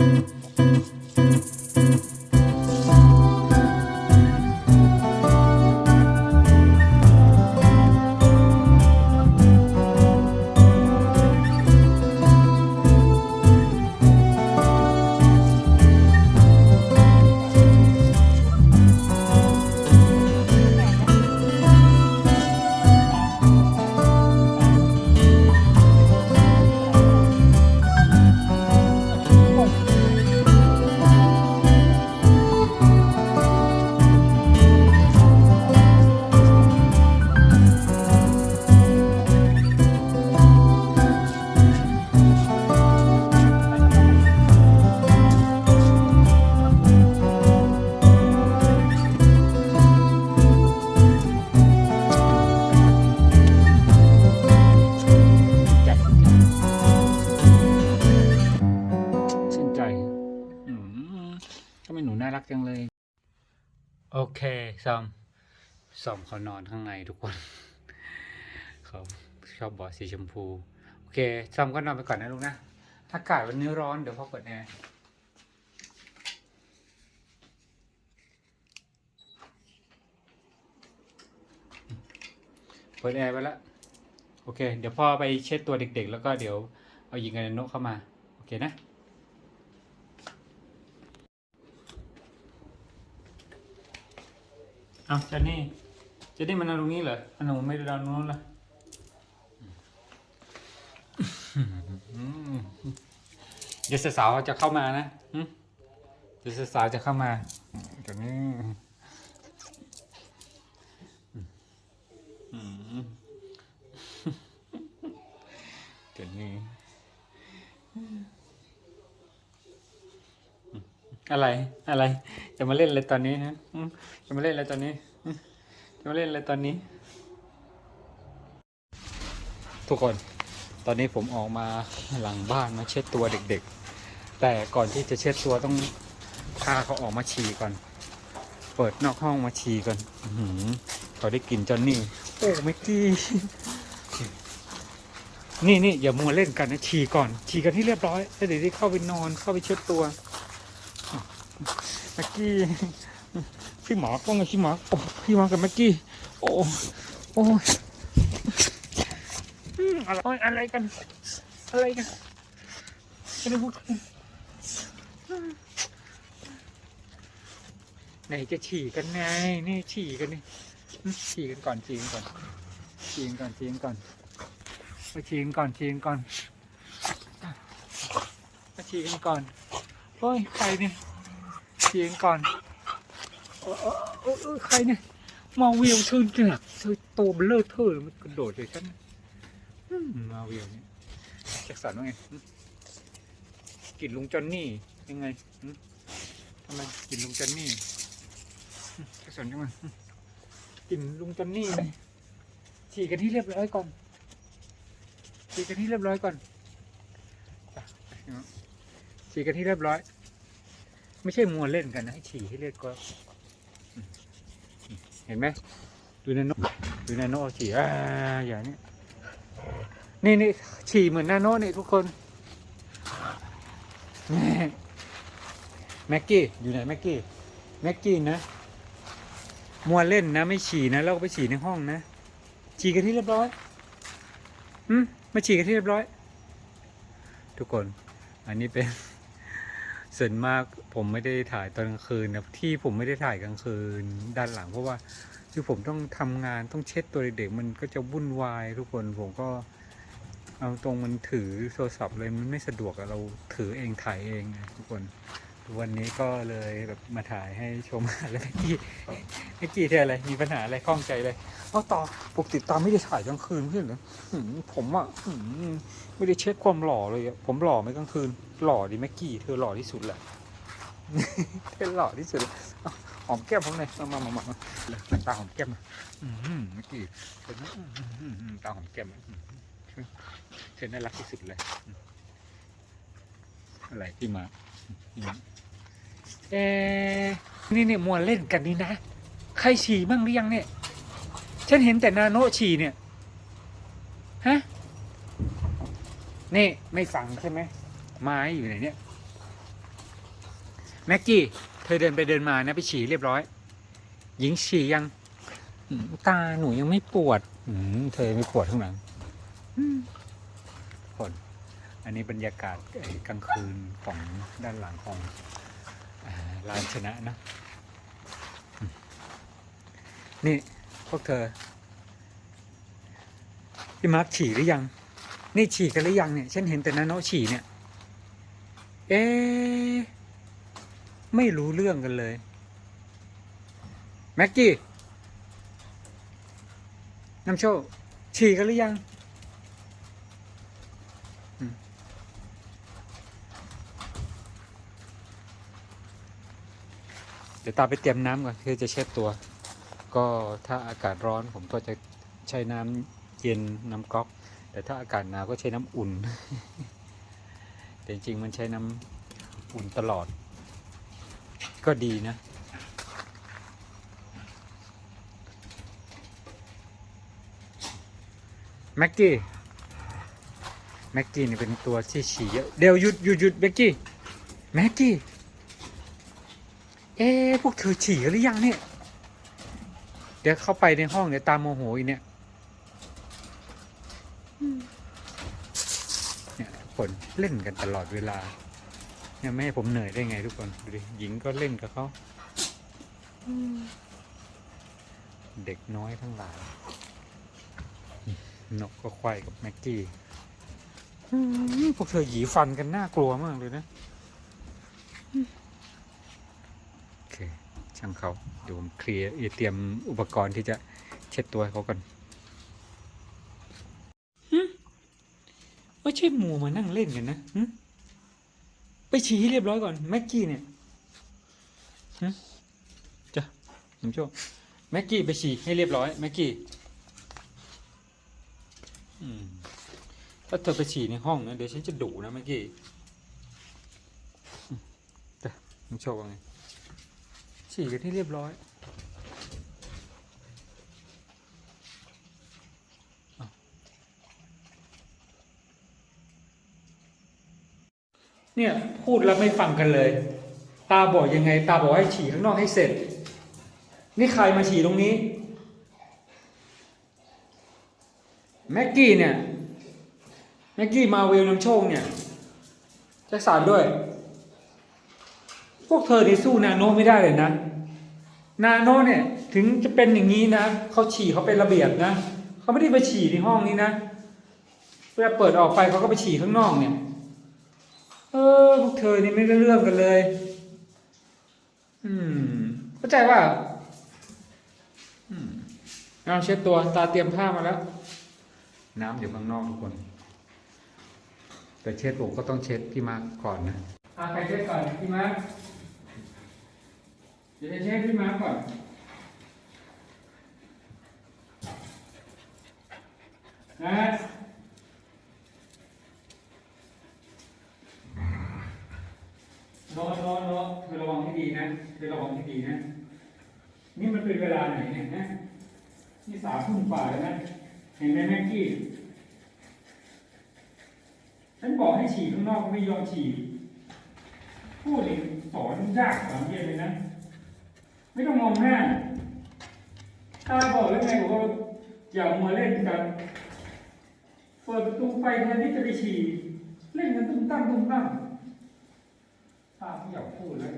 ชื่น โอเคซอมซอมเขานอนข้างในทุกคนเขาชอบเบอสีชมพู โอเคซอมก็นอนไปก่อนนะลูกนะอากาศวันนี้ร้อนเดี๋ยวพ่อเปิดแอร์เปิดแอร์ไปแล้วโอเค เดี๋ยวพ่อไปเช็ดตัวเด็กๆ แล้วก็เดี๋ยวเอายิงกันโนะเข้ามา โอเคนะ เอาเจนนี่เจนนี่มันนอาตรงนี้เหรออันหนูไม่ได้นอนตรงนู้นเหรออืมเดี๋ยวสาวๆจะเข้ามานะเดี๋ยวสาวๆจะเข้ามาเดี๋ยวนี้อืมเดี๋ยวนี้ อะไรอะไร จะมาเล่นอะไรตอนนี้ฮะอืมจะมาเล่นอะไรตอนนี้อืมจะมาเล่นอะไรตอนนี้ ทุกคนตอนนี้ผมออกมาหลังบ้านมาเช็ดตัวเด็กๆ แต่ก่อนที่จะเช็ดตัวต้องพาเขาออกมาฉี่ก่อน เปิดนอกห้องมาฉี่ก่อนอื้อหือเขาได้กลิ่นจอนนี่โอ้เมกกี้นี่นี่อย่ามัวเล่นกันนะฉี่ก่อนฉี่กันที่เรียบร้อยแล้วเดี๋ยวได้เข้าไปนอนเข้าไปเช็ดตัว มกกี้พี่หมอว่าไงพี่หมอพี่หมอกับเมกกี้ โอ้โอ้ยอะไรอะไรกัน อะไรกันไม่ได้พูดไหนจะฉี่กันไงนี่ฉี่กันนี่ฉี่กันก่อนฉี่กันก่อนฉี่กันก่อนฉี่กันก่อนไปฉี่กันก่อนฉี่กันก่อนมาฉี่กันก่อนเฮ้ยใครเนี่ย ฉี่กันก่อนเออเออเออเออใครเนี่ยมาเวียวเชิญเจ็บเธอโตมันเลอเทอมันกระโดดเลยฉันมาเวียวเนี่ยแจ็คสันว่าไงกลินลุงจอนนี่ยังไงทำไมกลินลุงจอนนี่แจ็คสันยังไงกลินลุงจอนนี่ไงฉี่กันที่เรียบร้อยก่อนฉี่กันที่เรียบร้อยก่อนฉี่กันที่เรียบร้อย ไม่ใช่มัวเล่นกันนะให้ฉี่ให้เลือดก็ เห็นไหมดูนาโนดูนาโนเอาฉี่อ่าอย่างนี้นี่นี่ฉี่เหมือนนาโนนี่ทุกคนแม็กกี้อยู่ไหนแม็กกี้แม็กกี้นะมัวเล่นนะไม่ฉี่นะแล้วก็ไปฉี่ในห้องนะฉี่กันที่เรียบร้อยอืมมาฉี่กันที่เรียบร้อย ทุกคน อันนี้เป็น ส่วนมากผมไม่ได้ถ่ายตอนกลางคืนนะที่ผมไม่ได้ถ่ายกลางคืนด้านหลัง เพราะว่าคือผมต้องทำงานต้องเช็ดตัวเด็กๆมันก็จะวุ่นวายทุกคนผมก็เอาตรงมันถือโทรศัพท์เลยมันไม่สะดวกเราถือเองถ่ายเองทุกคน วันนี้ก็เลยแบบมาถ่ายให้ชมแล้วเมื่อกี้เมื่อกี้เธออะไร มีปัญหาอะไรข้องใจเลยเอาต่อปกติตามไม่ได้ถ่ายกลางคืนเพื่อนเหรอหืมผมอะไม่ได้เช็คความหล่อเลยอะผมหล่อไหมกลางคืน หล่อดิแม็กกี้เธอหล่อที่สุดแหละเธอหล่อที่สุดหอมแก้มผมหน่อยมามามามามาเลยตาหอมแก้มมาอืมแม็กกี้เธอตาหอมแก้มเธอน่ารักที่สุดเลยอะไรที่มาอืม เอ๊ะนี่เนี่ยมัวเล่นกันนี่นะ ใครฉี่บ้างหรือยังเนี่ย ฉันเห็นแต่นาโนฉี่เนี่ย ฮะ นี่ไม่ฟังใช่ไหม ไม้อยู่ไหนเนี่ย แม็กกี้ เธอเดินไปเดินมานะไปฉี่เรียบร้อย หญิงฉี่ยังอืมตาหนูยังไม่ปวด อืมเธอยังไม่ปวดข้างหลังอืมคนอันนี้บรรยากาศเอ่อกลางคืนของด้านหลังของ อ่าร้านชนะนะ นี่ พวกเธอ พี่มาร์คฉี่หรือยัง นี่ฉี่กันหรือยังเนี่ย ฉันเห็นแต่นาโนฉี่เนี่ย เอ๊ไม่รู้เรื่องกันเลย แม็กกี้น้ำโชคฉี่กันหรือยัง เดี๋ยวตามไปเตรียมน้ำก่อนเพื่อจะเช็ดตัว ก็ถ้าอากาศร้อนผมก็จะใช้น้ำเย็นน้ำก๊อก แต่ถ้าอากาศหนาวก็ใช้น้ำอุ่น แต่จริงมันใช้น้ำอุ่นตลอด ก็ดีนะแม็กกี้แม็กกี้นี่เป็นตัวที่ฉี่เยอะเดี๋ยวหยุดหยุดหยุดแม็กกี้แม็กกี้ เอ๊พวกเธอฉี่กันหรือยังเนี่ย เดี๋ยวเข้าไปในห้องเดี๋ยวตามโมโหอีกเนี่ยเนี่ยทุกคนเล่นกันตลอดเวลา เนี่ยไม่ให้ผมเหนื่อยได้ไงทุกคนดูดิหญิงก็เล่นกับเขาเด็กน้อยทั้งหลายนกก็ควายกับแม็กกี้พวกเธอหยีฟันกันน่ากลัวมากเลยนะ ช่างเขาเดี๋ยวผมเคลียร์เตรียมอุปกรณ์ที่จะเช็ดตัวให้เขาก่อนไม่ใช่มัวมานั่งเล่นกันนะหึไปฉี่ให้เรียบร้อยก่อนแม็กกี้เนี่ยหึจ้ะผมโชคแม็กกี้ไปฉี่ให้เรียบร้อยแม็กกี้อืมถ้าเธอไปฉี่ในห้องนะเดี๋ยวฉันจะดุนะแม็กกี้อืมจ้ะผมโชคว่าไง ฉี่กันให้เรียบร้อยเนี่ยพูดแล้วไม่ฟังกันเลย ตาบอกยังไง ตาบอกให้ฉี่ข้างนอกให้เสร็จ นี่ใครมาฉี่ตรงนี้ แม็กกี้เนี่ย แม็กกี้มาเวลน้ำโชคเนี่ยแจ็คสันด้วย พวกเธอที่สู้นาโนไม่ได้เลยนะ นาโนเนี่ยถึงจะเป็นอย่างนี้นะเขาฉี่เขาเป็นระเบียบนะเขาไม่ได้ไปฉี่ในห้องนี้นะเวลาเปิดออกไปเขาก็ไปฉี่ข้างนอกเนี่ย เออพวกเธอนี่ไม่ได้เรื่องกันเลย อืมเข้าใจว่าอืมเอาเช็ดตัวตาเตรียมผ้ามาแล้ว น้ำอยู่ข้างนอกทุกคน แต่เช็ดผมก็ต้องเช็ดพี่มาร์คก่อนนะอาใครเช็ดก่อนพี่มาร์ค เดี๋ยวจะเช็ดพี่มาก่อนนะโนตโนตโนตเธอระวังให้ดีนะเธอระวังให้ดีนะ นี่มันเป็นเวลาไหนเนี่ยนะนี่สามทุ่มกว่าแล้วนะ เห็นไหมแม็กกี้ฉันบอกให้ฉี่ข้างนอกไม่ยอมฉี่พูดเองสอนยากสอนเย็นเลยนะ ไม่ต้องมองหน้าตาบอกแล้วไงบอกว่าอย่ามาเล่นกัน เปิดประตูไฟแทนที่จะไปฉี่เล่นกันตุ้มตั้มตุ้มตั้มถ้าไม่อยากพูดแล้ว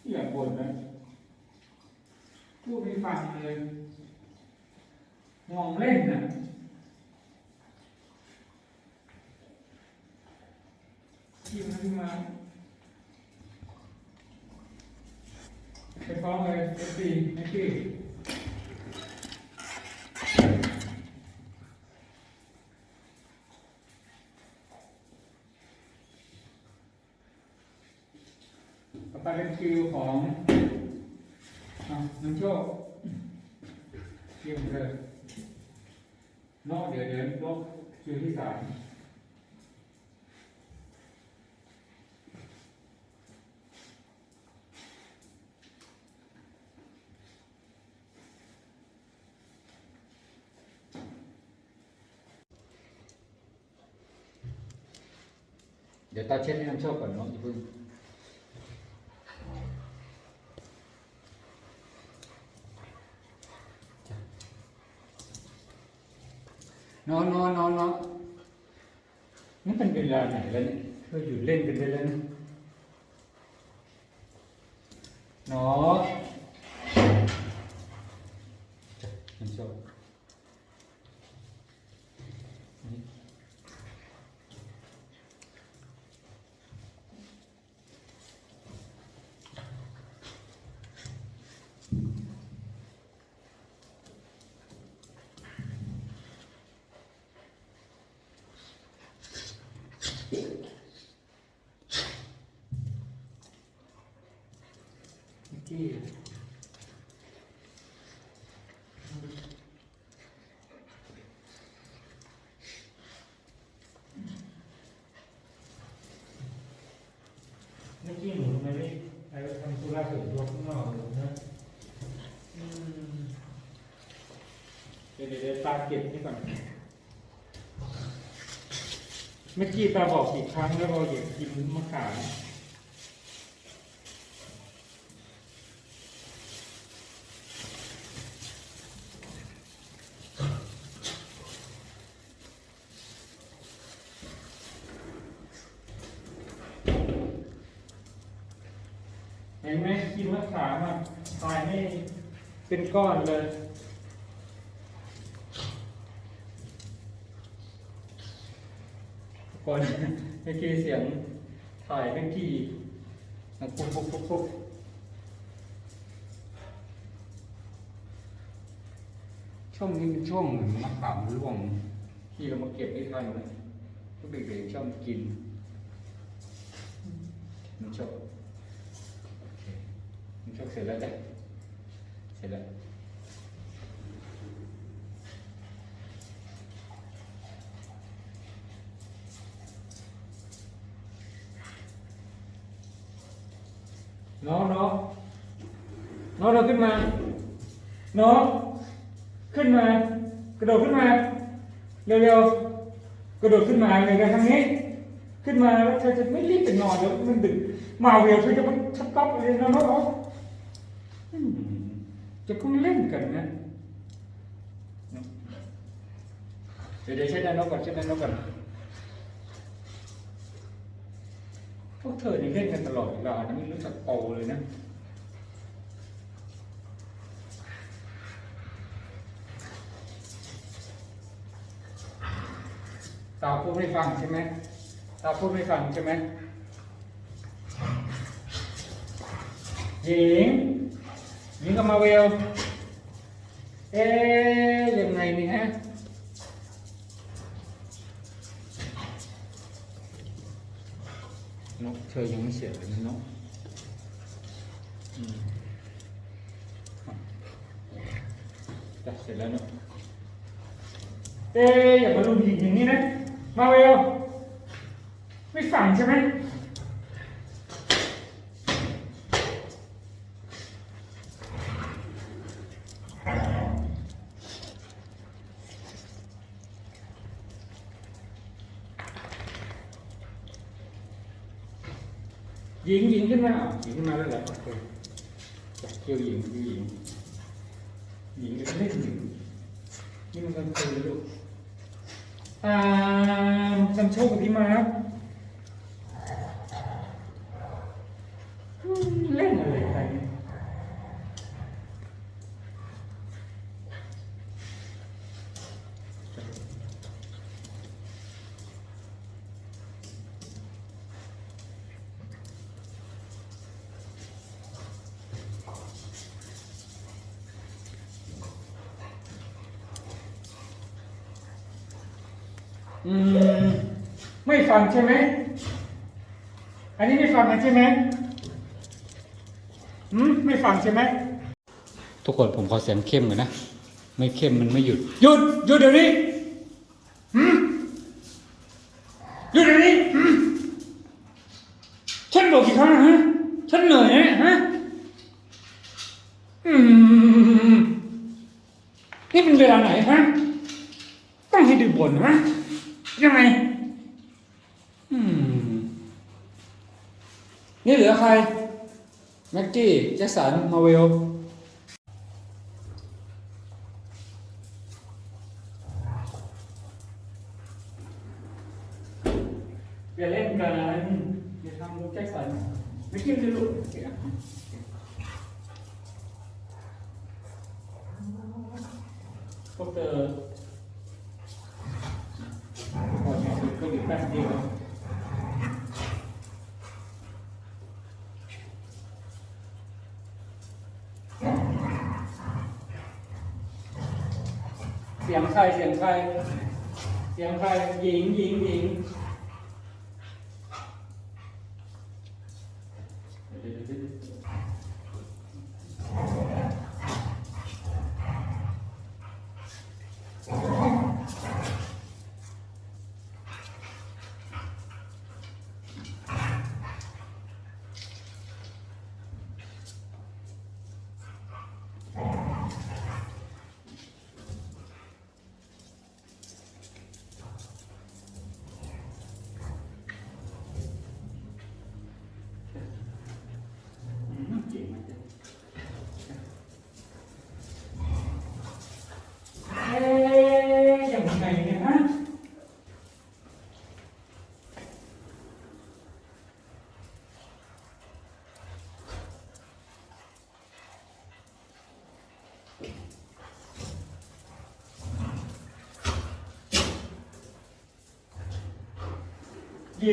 ไม่อยากบ่นแล้วพูดไม่ฟังเลยมองเล่นนะทีมขึ้นมา ไปฟ้องเลยเอฟซีเอฟซีต่อไปเป็นคิวของอะน้ำโชคคิวของเธอโนเดี๋ยวเดี๋ยวโนคิวที่สาม ตาเช็ดให้น้ำโชคก่อนเนาะอย่าเพิ่งนอนนอนนอนนอนนี่เป็นเวลาไหนแล้วเนี่ยเราอยู่เล่นกันได้แล้วนะนอน มิกกี้หนูทำไมไม่ไปทำธุระส่วนตัวข้างนอกหนูนะอืมเดี๋ยวเดี๋ยวเดี๋ยวตาเก็บนี่ก่อนเมื่อกี้ตาบอกกี่ครั้งแล้วเราอยากกินมะขาม เห็นไหม กินมะขามอะตายไม่เป็นก้อนเลย คนเมื่อกี้เสียงถ่ายเมื่อกี้นะปุ๊บปุ๊บปุ๊บปุ๊บช่วงนี้เป็นช่วงเหมือนมะขามร่วงที่เรามาเก็บได้ทันนะพวกเด็กๆชอบกินมันชอบ มันชกเสร็จแล้วจ้ะเสร็จแล้วน้องน้องน้องเราขึ้นมาน้องขึ้นมากระโดดขึ้นมาเร็วๆกระโดดขึ้นมาเลยนะทางนี้ ขึ้นมาแล้วเธอจะไม่รีบไปนอนแล้วมันดึกมาเวลเธอจะมาชักต๊อกเลยนะน้องๆอืม จะเพิ่งเล่นกันนะเดี๋ยวเดี๋ยวใช้ด้านนอกก่อนใช้ด้านนอกก่อนพวกเธอนี่เล่นกันตลอดเวลานะไม่รู้จักโปรเลยนะตาพูดไม่ฟังใช่ไหมตาพูดไม่ฟังใช่ไหมหญิง หญิงกับมาเวลเอ๊ยยังไงนี่ฮะนกเธอยังไม่เสร็จเลยนะนกอืมจ้ะเสร็จแล้วเนอะเอ๊ะอย่ามาลุมหิงอย่างนี้นะมาเวลไม่ฟังใช่ไหมหญิงหญิงขึ้นมาอะหญิงขึ้นมาแล้วแหละโอเคจับเกี่ยวหญิงเกี่ยวหญิงหญิงก็เล่นหญิงนี่มันกันเคยลูกอ่าจำโชคกับพี่มาครับอืมเล่นอะไรกันเนี่ยอืม ไม่ฟังใช่ไหม อันนี้ไม่ฟังกันใช่ไหมอืมไม่ฟังใช่ไหม ทุกคนผมขอเสียงเข้มก่อนนะ ไม่เข้มมันไม่หยุด หยุด หยุดเดี๋ยวนี้หืมหยุดเดี๋ยวนี้หืมฉันบอกกี่ครั้งแล้วฮะ ฉันเหนื่อยนะฮะ อืม นี่เป็นเวลาไหนฮะ ต้องให้ดืบ่นฮะ ยังไง อืม นี่เหลือใครแม็กกี้แจ็คสันมาเวล อ แจ็คสันไม่กินเลยลูกพวกเธอพอแค่ก็อยู่แป๊บเดียว เสียง ใครเสียงใคร เสียงใครหญิงหญิงหญิงอืมเก่งมากเลยเอ๊ะยังไงเนี่ยฮะ หญ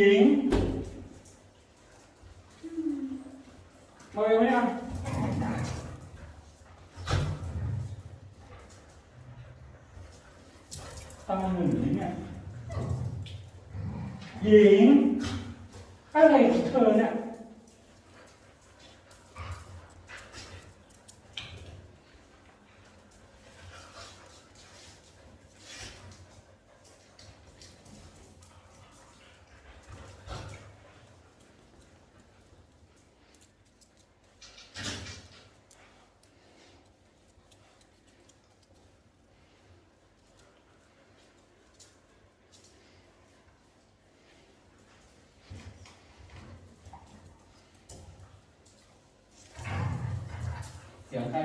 ิงมาเลยไหมอะตาหนึ่งเนี่ยหญิง อะไรของเธอเนี่ย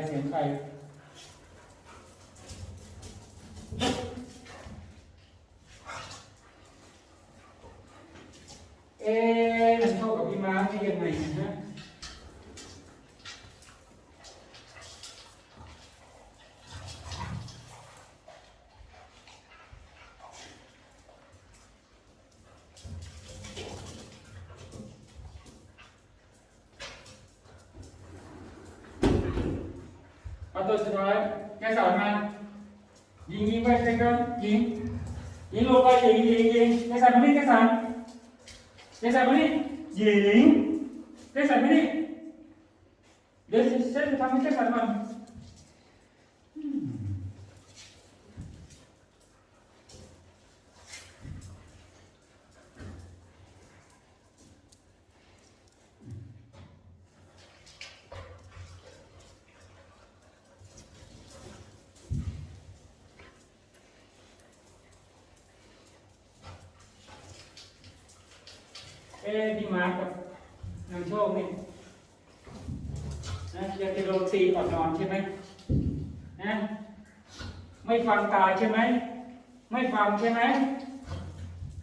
เสียงใครเสียงใคร เอ๊ะมันเข้ากับพี่ม้าได้ยังไงนะฮะ เอาตัวสุดท้ายแกสอนมายิงยิงไปใกล้ๆยิงยิงลงไปยิงยิงยิงแกสอนมานี่แกสอนแกสอนมานี่ยิงแกสอนมานี่เดี๋ยวฉันจะทำให้แกสอนมัน เอ๊พี่มาร์กับนางโชคนี่นะอยากจะโดนตีก่อนนอนใช่ไหมนะไม่ฟังตาใช่ไหม ไม่ฟังใช่ไหม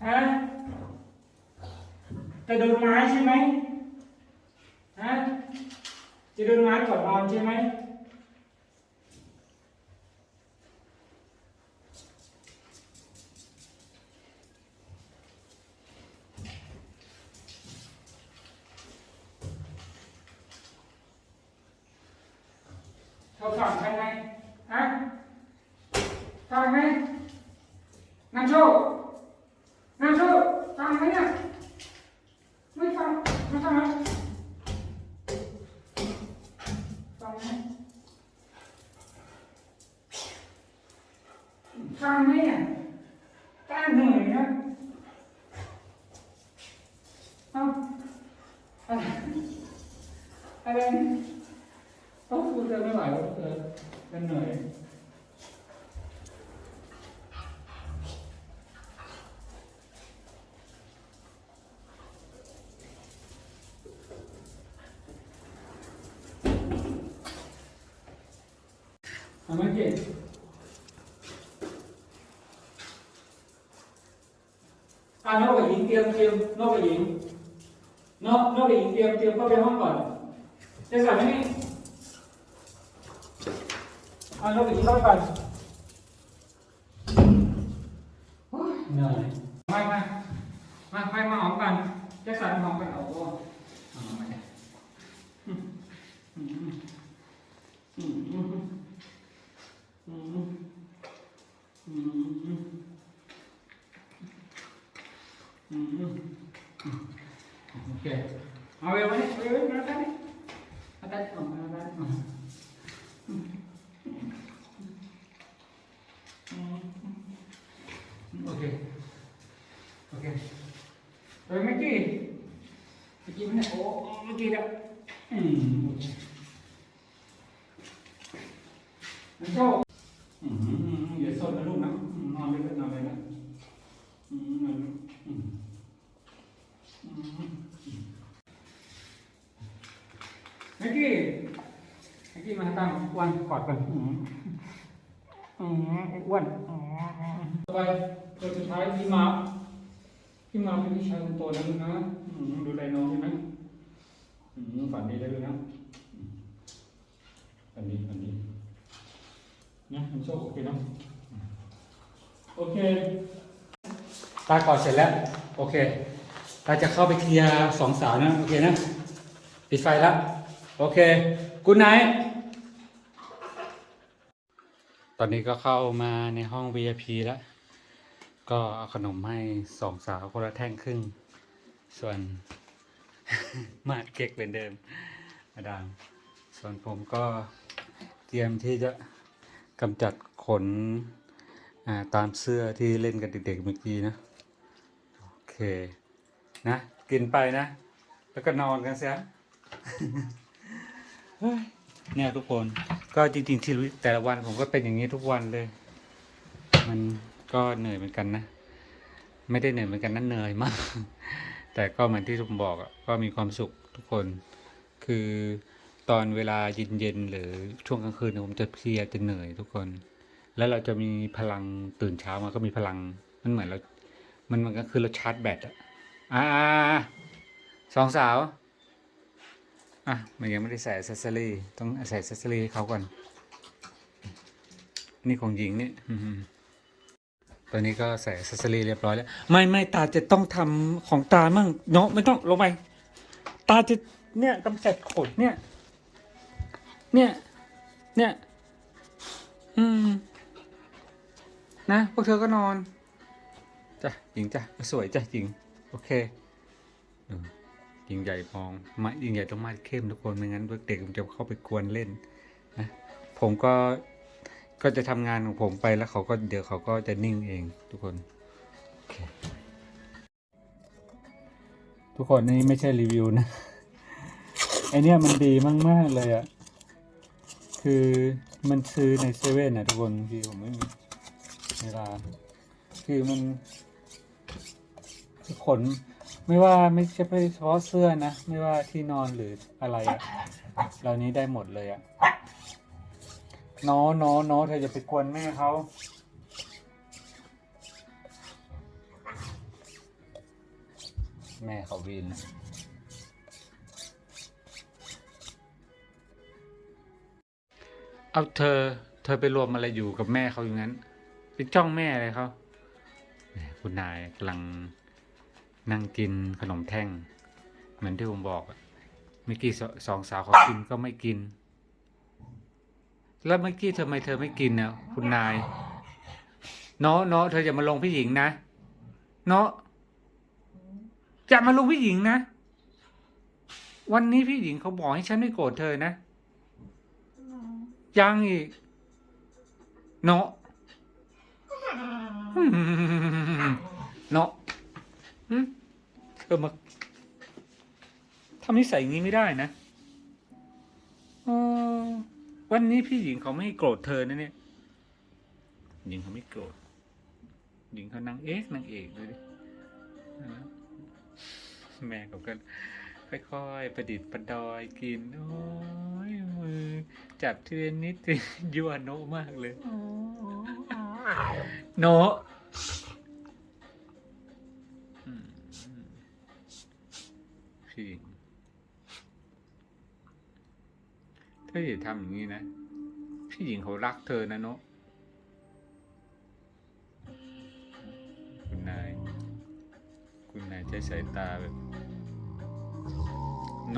ฮะจะโดนไม้ใช่ไหมฮะจะโดนไม้ก่อนนอนใช่ไหม เขาฟังใช่ไหมฮะฟังไหมนางโชคนางโชคฟังไหมเนี่ยไม่ฟังไม่ฟังเหรอฟังไหมฟังไหมเนี่ยต้านเหนื่อยนะเอาอะไรอะไรโอ้คุณเดินไม่ไหวแล้วเธอเป็นเหนื่อย ทำไมเก่งอ่านกกับหญิงเตรียมเตรียมนกกับหญิงนอกนอกไปอีกเตรียมเตรียมเข้าไปห้องก่อนจะใส่ไหมนี่เอานอกไปอีกเข้าไปก่อนเหนื่อยมามามาไปมาหอมกันจะใส่หอมกันเอาโอ้ย mau yang mana? Mau yang mana? Berapa ni? Berapa? Oh, berapa? Oh. Okey. Okey. Okay. Okay. Okay. Okay. mana? Oh, okey dah. Hmm. กอดกันอืมอืมอ้วนอืมต่อไปตัวสุดท้ายพี่มาพี่มาเป็นพี่ชายคนโตนะลูกนะอืมดูแลน้องใช่ไหมอืมฝันดีได้เลยนะอันดีฝันดีเนี่ยมันโชคโอเคเนาะโอเคตากอดเสร็จแล้ว โอเคตาจะเข้าไปเคลียร์สองสาวนะ โอเคนะ ปิดไฟแล้ว โอเคกูไน ตอนนี้ก็เข้ามาในห้อง VIP แล้ว ก็เอาขนมให้สองสาวคนละแท่งครึ่ง ส่วน มาดเค้กเหมือนเดิมมาดาม ส่วนผมก็เตรียมที่จะกำจัดขนาตามเสื้อที่เล่นกับเด็กๆเมื่อกี้นะ โอเค นะ กินไปนะ แล้วก็นอนกันเสีย เนี่ยทุกคนก็จริงๆที่รู้แต่ละวันผมก็เป็นอย่างนี้ทุกวันเลย มันก็เหนื่อยเหมือนกันนะ ไม่ได้เหนื่อยเหมือนกันนั่นเหนื่อยมาก แต่ก็เหมือนที่ผมบอกอะก็มีความสุขทุกคน คือตอนเวลาเย็นๆหรือช่วงกลางคืนเนี่ยผมจะเพลียจะเหนื่อยทุกคน แล้วเราจะมีพลังตื่นเช้ามาก็มีพลังมันเหมือนเรา มันมันก็คือเราชาร์จแบตอะอ่าสองสาว อะมันยังไม่ได้ใส่อ c เซสซอรี่ต้องใส่อ c เซสซอรี่ให้เขาก่อน นี่ของหญิงนี่อืมตอนนี้ก็ใส่อ c เซสซอรี่เรียบร้อยแล้ว ไม่ไม่ตาจะต้องทำของตามั่งเนาะไม่ต้องลงไปตาจะเนี่ยกำจัดขนเนี่ย เนี่ย เนี่ย อืม นะพวกเธอก็นอนจ้ะหญิงจ้ะสวยจ้ะหญิง โอเคอ ยิงใหญ่มองมายิงใหญ่ต้องมาดเข้มทุกคนไม่งั้นเด็กมันจะเข้าไปกวนเล่นนะผมก็ก็จะทำงานของผมไปแล้วเขาก็เดี๋ยวเขาก็จะนิ่งเองทุกคน ทุกคนนี่ไม่ใช่รีวิวนะไอเนี้ยมันดีมาก ๆ เลยอะ่ะ คือมันซื้อในเซเว่นนะทุกคนที่ผมไม่มีเวลา คือมันคือขน ไม่ว่าไม่ใช่เฉพาะเสื้อนะ ไม่ว่าที่นอนหรืออะไรอะเหล่านี้ได้หมดเลยอะน้อน้อน้อเธออย่าไปกวนแม่เขาแม่เขาวีนเอาเธอ เธอไปรวมอะไรอยู่กับแม่เขาอย่างนั้น ไปจ้องแม่อะไรเขาคุณนายกำลัง นั่งกินขนมแท่ง เหมือนที่ผมบอกเมื่อกี้สองสาวเขากินก็ไม่กิน แล้วเมื่อกี้ทำไมเธอไม่กินเนี่ยคุณนายเนาะเนาะเธอจะมาลงพี่หญิงนะเนาะจะมาลงพี่หญิงนะ วันนี้พี่หญิงเขาบอกให้ฉันไม่โกรธเธอนะยังอีกเนาะเนาะ เออมาทำนิสัยอย่างนี้ไม่ได้นะเออวันนี้พี่หญิงเขาไม่โกรธเธอนะเนี่ย หญิงเขาไม่โกรธ หญิงเขานางเอกนางเอกเลยดินะแม่เขาก็ค่อยๆ ประดิษฐ์ประดอยกิน โอ้ยมือ จับทีละนิดทียั่วโนมากเลย โน อืมอืมโอเคพี่ถ้าอย่าทำอย่างนี้นะ พี่หญิงเขารักเธอนะโนะคุณนาย คุณนายใช้สายตาแบบโน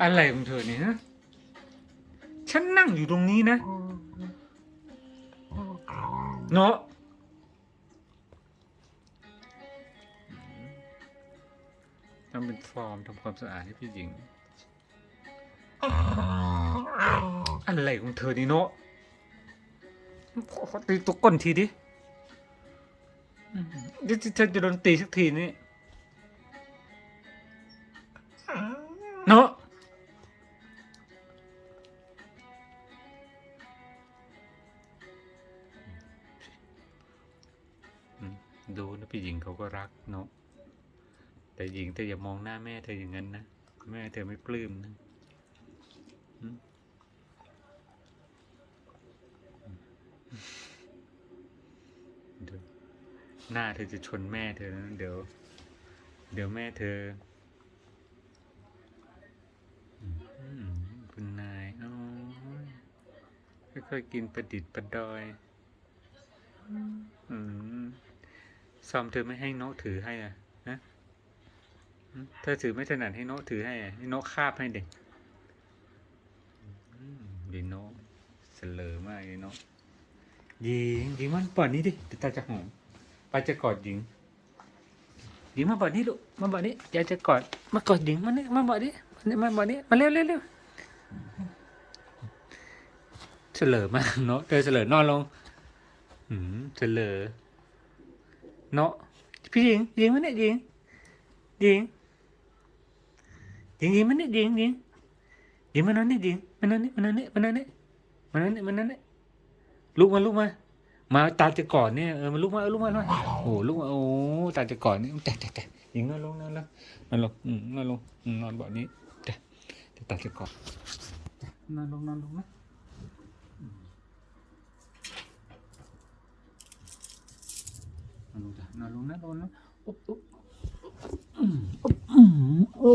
อะไรของเธอเนี่ยนะฉันนั่งอยู่ตรงนี้นะ โนะทำเป็นฟอร์มทำความสะอาดให้พี่หญิง อะไรของเธอนี่โนะขอขอตีตัวก้นทีดิอืมเดี๋ยวเธอจะโดนตีสักทีนี่ เขาก็รักเนาะแต่หญิงเธออย่ามองหน้าแม่เธออย่างนั้นนะ แม่เธอไม่ปลื้มนะหน้าเธอจะชนแม่เธอนะเดี๋ยว เดี๋ยวแม่เธอคุณนายโอ้ยค่อยๆกินประดิษฐ์ประดอย อืม ซอมเธอไม่ให้โนะถือให้อะนะอืมเธอถือไม่ถนัดให้โนะถือให้อะให้โนะคาบให้เด็กดีโนะเสลอมากเลยโนะหญิงหญิงมันปอดนี้ดิเดี๋ยวตาจะหอมปาจะกอดหญิงหญิงมาบอดนี้ลูกมาบอดนี้อยากจะกอดมากอดหญิงมานี่มาบอดนี้มาบอดนี้มาเร็วเร็วเร็วเฉลอมากเนาะเธอเฉลอนอนลงอืมเฉลอ เนาะพี่หญิงหญิงมาเนี่ยหญิงหญิงหญิงหญิงมาเนี่ยหญิงหญิงหญิงมานอนนี่หญิงมานอนนี่มานอนนี่มานอนนี่มานอนนี่มานอนนี่ลุกมาลุกมามาตาจะก่อนเนี่ยเออมาลุกมาเออลุกมาลุกมาโอ้ลุกมาโอ้ตาจะก่อนนี่แต่แต่แต่หญิงนอนลงนอนลงนอนลงอืมนอนลงอืมนอนเบาะนี้ต่แต่ตาจะก่อนนอนลงนอนลงนะอืม นอนลงจ้ะนอนลงนะนอนลงอุ๊บอุ๊บอืมอุ๊บอืมโอ้